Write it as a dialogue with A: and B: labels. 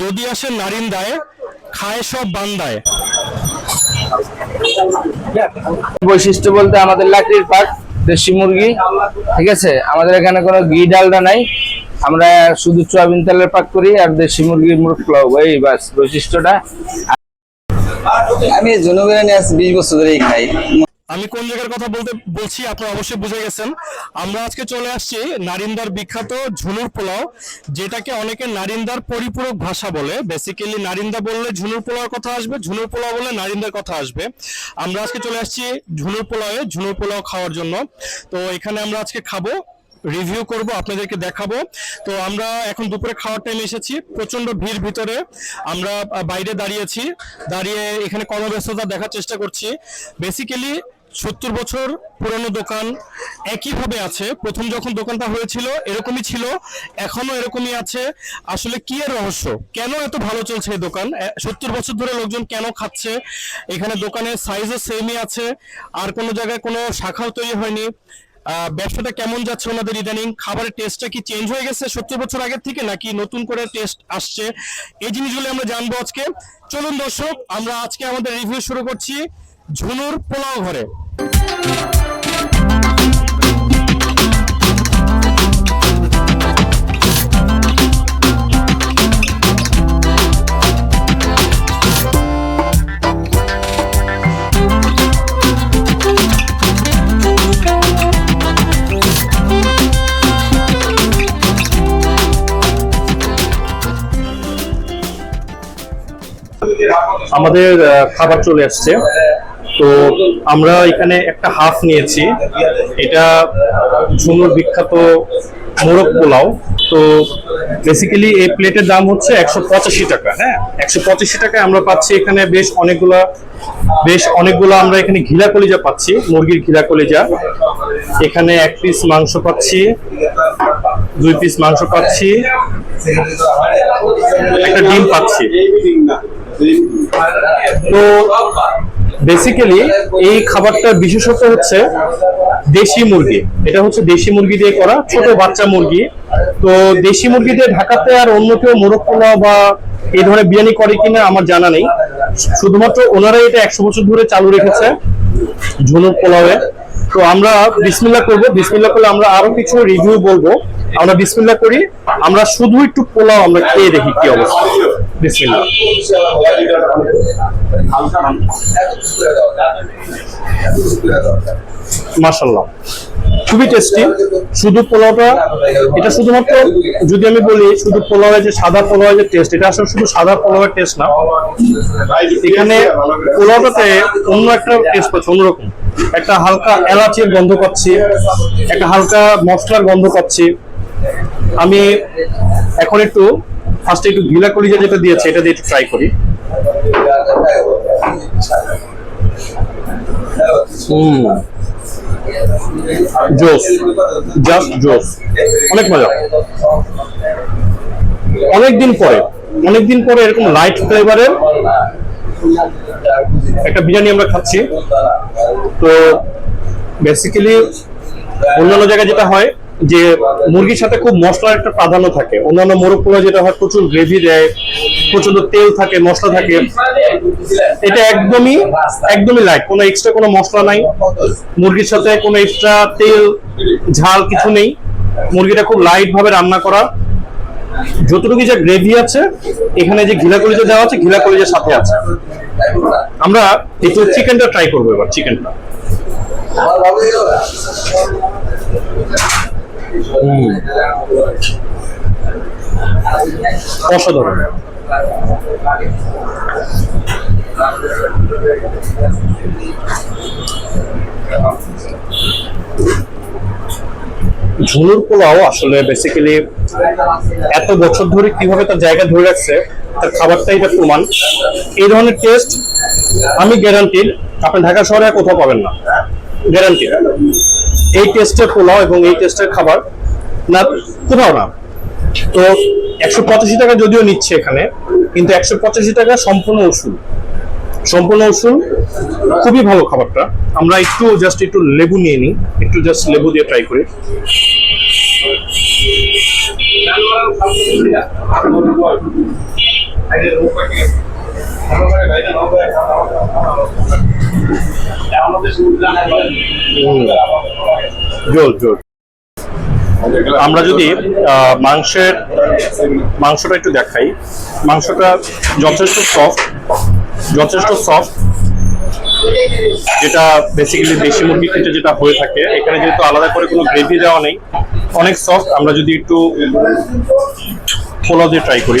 A: যদি আসে নারিন্দায় খায় সব বান্দায়।
B: বৈশিষ্ট্য বলতে আমাদের লাকড়ির পাট দেশি মুরগি ঠিক আছে? আমাদের এখানে কোনো ঘি ডালডা নাই। আমরা শুধু সয়াবিন তেলের পাক করি আর দেশি মুরগির মুরগ পোলাও এই বাস বৈশিষ্ট্যটা।
C: আমি জুনু বিরিয়ানি আজ বিশ বছর ধরেই খাই।
A: আমি কোন জায়গার কথা বলতে বলছি আপনারা অবশ্যই বুঝে গেছেন। আমরা আজকে চলে আসছি নারিন্দার বিখ্যাত ঝুনুর পোলাও, যেটাকে অনেকে নারিন্দার পরিপূরক ভাষা বলে। বেসিক্যালি নারিন্দা বললে ঝুনুর পোলাওর কথা আসবে, ঝুনুর পোলাও বললে নারিন্দার কথা আসবে। আমরা আজকে চলে আসছি ঝুনুর পোলাওয়ে, ঝুনুর পোলাও খাওয়ার জন্য। তো এখানে আমরা আজকে খাব রিভিউ করব, আপনাদেরকে দেখাবো। তো আমরা এখন দুপুরে খাওয়ার টাইম এসেছি প্রচণ্ড ভিড় ভিতরে। আমরা বাইরে দাঁড়িয়েছি দাঁড়িয়ে এখানে কর্মব্যস্ততা দেখার চেষ্টা করছি। বেসিক্যালি সত্তর বছর পুরনো দোকান একইভাবে আছে। প্রথম যখন দোকানটা হয়েছিল, এরকমই ছিল, এখনও এরকমই আছে। আসলে কি এর রহস্য? কেন এত ভালো চলছে এই দোকান? সত্তর বছর ধরে লোকজন কেন খাচ্ছে? এখানে দোকানের সাইজও সেমই আছে, আর কোনো জায়গায় কোনো শাখাও তৈরি হয়নি। ব্যবসাটা কেমন যাচ্ছে ওনাদের ইদানিং? খাবারের টেস্টটা কি চেঞ্জ হয়ে গেছে সত্তর বছর আগের থেকে, নাকি নতুন করে টেস্ট আসছে? এই জিনিসগুলো আমরা জানব আজকে। চলুন দর্শক, আমরা আজকে আমাদের রিভিউ শুরু করছি ঝুনুর পোলাও ঘরে। আমাদের আহ, খাবার চলে আসছে। তো আমরা এখানে একটা হাফ নিয়েছি। এটা ঝুমুর বিখ্যাত মোরগ পোলাও। তো বেসিক্যালি এই প্লেটের দাম হচ্ছে একশো পঁচাশি টাকা হ্যাঁ? একশো পঁচাশি টাকায় আমরা পাচ্ছি এখানে বেশ অনেকগুলা, বেশ অনেকগুলো আমরা এখানে ঘিলা কলিজা পাচ্ছি, মুরগির ঘিলা কলিজা। এখানে এক পিস মাংস পাচ্ছি, দুই পিস মাংস পাচ্ছি, একটা ডিম পাচ্ছি। তো বেসিক্যালি এই খাবারটার বিশেষত্ব হচ্ছে দেশি মুরগি। এটা হচ্ছে দেশি মুরগি দিয়ে করা, ছোট বাচ্চা মুরগি। তো দেশি মুরগি দিয়ে ঢাকাতে আর অন্য কেউ মোরগ পোলাও বা এই ধরনের বিরিয়ানি করে কিনা আমার জানা নেই। শুধুমাত্র ওনারাই এটা একশো বছর ধরে চালু রেখেছে ঝুনুর পোলাওয়ে। তো আমরা বিসমিল্লা করব। বিসমিল্লা করলে আমরা আরও কিছু রিভিউ বলব। আমরা বিসমিল্লা করি। আমরা শুধু একটু পোলাও আমরা খেয়ে দেখি কি অবস্থা। বিসমিল্লা মাশাল্লাহ খুবই টেস্টি শুধু পোলাওটা, এটা শুধুমাত্র যদি আমি বলি, শুধু পোলাওয়ের যে সাদা পোলাওয়ের যে টেস্ট এটা আসলে শুধু সাদা পোলাওয়ের টেস্ট না। এখানে পোলাওটাতে অন্য একটা টেস্ট পাচ্ছি, অন্যরকম। একটা হালকা এলাচির গন্ধ পাচ্ছি, একটা হালকা মশলার গন্ধ পাচ্ছি। আমি এখন একটু ফার্স্টে একটু ঘিলা কলিজা যেটা দিয়েছে, এটা দিয়ে একটু ট্রাই করি। হুম। জোস। জাস্ট জোস। অনেক মজা। অনেকদিন পরে অনেকদিন পরে এরকম লাইট ফ্লেভারের একটা বিরিয়ানি আমরা খাচ্ছি। তো বেসিক্যালি অন্যান্য জায়গায় যেটা হয় যে মুরগির সাথে খুব মশলার একটা প্রাধান্য থাকে। অন্যান্য মোরগ পোলা যেটা হয়, প্রচুর গ্রেভি দেয়, প্রচণ্ড তেল থাকে, মশলা থাকে। এটা একদমই একদমই লাইট কোনো এক্সট্রা কোনো মশলা নাই। মুরগির সাথে কোনো এক্সট্রা তেল, ঝাল কিছু নেই। মুরগিটা খুব লাইট ভাবে রান্না করা। যতটুকু যে গ্রেভি আছে, এখানে যে ঘিলা কলিজা দেওয়া আছে ঘিলা কলিজার সাথে আছে। আমরা একটু চিকেনটা ট্রাই করব এবার চিকেনটা অসাধারণ। পোলাও আসলে বেসিক্যালি এত বছর ধরে কীভাবে তার জায়গা ধরে রাখছে, তার খাবারটাই এটা প্রমাণ। এই ধরনের টেস্ট আমি গ্যারান্টিড আপনি ঢাকা শহরে কোথাও পাবেন না। গ্যারান্টি। এই টেস্টের পোলাও এবং এই টেস্টের খাবার না, কোথাও না। তো একশো পঁচাশি টাকা যদিও নিচ্ছে এখানে, কিন্তু একশো পঁচাশি টাকা সম্পূর্ণ উসুল। সম্পূর্ণ উসুল, খুবই ভালো খাবারটা। আমরা একটু জাস্ট একটু লেবু নিয়ে নিই, একটু জাস্ট লেবু দিয়ে ট্রাই করি। আমরা যদি মাংসের, মাংসটা একটু দেখাই। মাংসটা যথেষ্ট সফট যথেষ্ট সফট যেটা বেসিক্যালি দেশি মুরগির ক্ষেত্রে যেটা হয়ে থাকে। এখানে যেহেতু আলাদা করে কোনো গ্রেভি দেওয়া নেই, অনেক সফট আমরা যদি একটু পোলাও দিয়ে ট্রাই করি।